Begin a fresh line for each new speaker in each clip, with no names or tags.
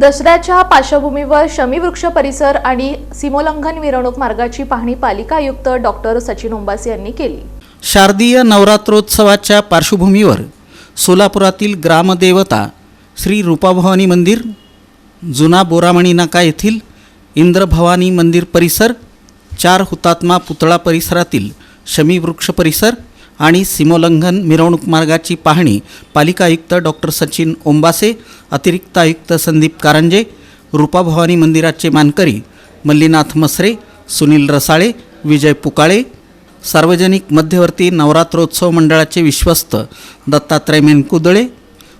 दसऱ्याच्या पार्श्वभूमीवर शमीवृक्ष परिसर आणि सीमोल्लंघन मिरवणूक मार्गाची पाहणी पालिका आयुक्त डॉक्टर सचिन ओंबासे यांनी केली.
शारदीय नवरात्रोत्सवाच्या पार्श्वभूमीवर सोलापुरातील ग्रामदेवता श्री रूपाभवानी मंदिर जुना बोरामणी नाका येथील इंद्रभवानी मंदिर परिसर चार हुतात्मा पुतळा परिसरातील शमीवृक्ष परिसर आणि सीमोल्लंघन मिरवणूक मार्गाची पाहणी पालिका आयुक्त डॉक्टर सचिन ओंबासे अतिरिक्त आयुक्त संदीप कारंजे रूपाभवानी मंदिराचे मानकरी मल्लीनाथ मसरे सुनील रसाळे विजय पुकाळे सार्वजनिक मध्यवर्ती नवरात्रोत्सव मंडळाचे विश्वस्त दत्तात्रय मेनकुदळे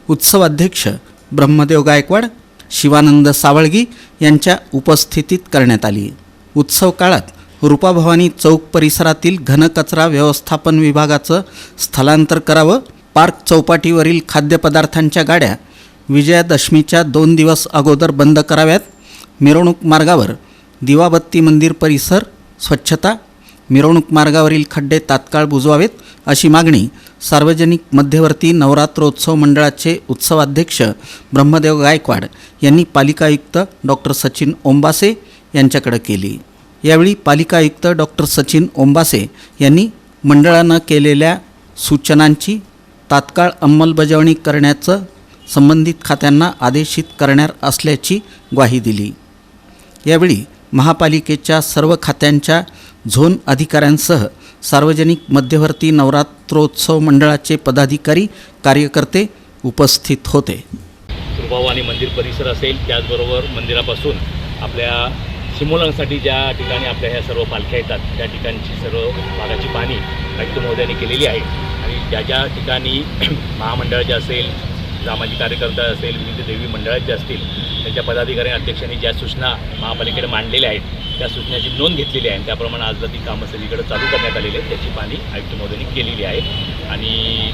उत्सवाध्यक्ष ब्रह्मदेव गायकवाड शिवानंद सावळगी यांच्या उपस्थितीत करण्यात आली. उत्सव काळात रूपाभवानी चौक परिसरातील घनकचरा व्यवस्थापन विभागाचं स्थलांतर करावं. पार्क चौपाटीवरील खाद्यपदार्थांच्या गाड्या विजयादशमीच्या दोन दिवस अगोदर बंद कराव्यात. मिरवणूक मार्गावर दिवाबत्ती मंदिर परिसर स्वच्छता. मिरवणूक मार्गावरील खड्डे तात्काळ बुजवावेत अशी मागणी सार्वजनिक मध्यवर्ती नवरात्रोत्सव मंडळाचे उत्सवाध्यक्ष ब्रह्मदेव गायकवाड यांनी पालिका आयुक्त डॉक्टर सचिन ओंबासे यांच्याकडे केली. यावेळी पालिका आयुक्त डॉक्टर सचिन ओंबासे यांनी मंडळानं केलेल्या सूचनांची तात्काळ अंमलबजावणी करण्याचं संबंधित खात्यांना आदेशित करणार असल्याची ग्वाही दिली. यावेळी महापालिकेच्या सर्व खात्यांच्या झोन अधिकाऱ्यांसह सार्वजनिक मध्यवर्ती नवरात्रोत्सव मंडळाचे पदाधिकारी कार्यकर्ते उपस्थित होते.
कृपावानी मंदिर परिसर असेल त्याचबरोबर मंदिरापासून आपल्या सिमोलंगसाठी ज्या ठिकाणी आपल्या ह्या सर्व पालख्या येतात त्या ठिकाणची सर्व भागाची पाणी आयुक्त महोदयांनी केलेली आहे. आणि ज्या ज्या ठिकाणी महामंडळाचे असेल सामाजिक कार्यकर्ता असेल विविध देवी मंडळाचे असतील त्यांच्या पदाधिकारी अध्यक्षांनी ज्या सूचना महापालिकेकडे मांडलेल्या आहेत त्या सूचनाची नोंद घेतलेली आहे. त्याप्रमाणे आज ती कामं सगळीकडे चालू करण्यात आलेली आहेत त्याची पाहणी आयुक्त महोदयांनी केलेली आहे. आणि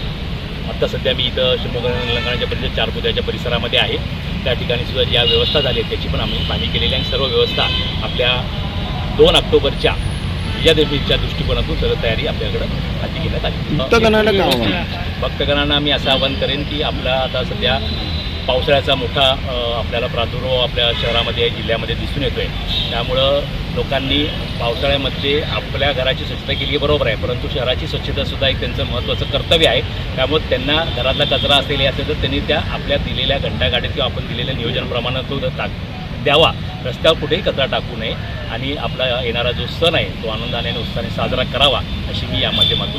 आत्ता सध्या मी इथं शिवमोग्गाच्या परिसर चार मुद्याच्या परिसरामध्ये आहे. त्या ठिकाणी सुद्धा ज्या व्यवस्था झाल्या आहेत त्याची पण आम्ही पाहणी केलेली आहे. आणि सर्व व्यवस्था आपल्या दोन ऑक्टोबरच्या विजयादशमीच्या दृष्टिकोनातून सर्व तयारी आपल्याकडं हाती घेण्यात आली? भक्तगणांना मी असं आवाहन करेन की आपला आता सध्या पावसाळ्याचा मोठा आपल्याला प्रादुर्भाव आपल्या शहरामध्ये जिल्ह्यामध्ये दिसून येतो आहे त्यामुळं लोकांनी पावसाळ्यामध्ये आपल्या घराची स्वच्छता केली बरोबर आहे परंतु शहराची स्वच्छतासुद्धा एक त्यांचं महत्त्वाचं कर्तव्य आहे. त्यामुळे त्यांना घरातला कचरा असेल हे असेल तर त्यांनी त्या आपल्या दिलेल्या घंटागाडीत किंवा आपण दिलेल्या नियोजनप्रमाणे तो टाक द्यावा. रस्त्यावर कुठेही कचरा टाकू नये आणि आपला येणारा जो सण आहे तो आनंदाने आणि उत्साहाने साजरा करावा अशी मी या माध्यमातून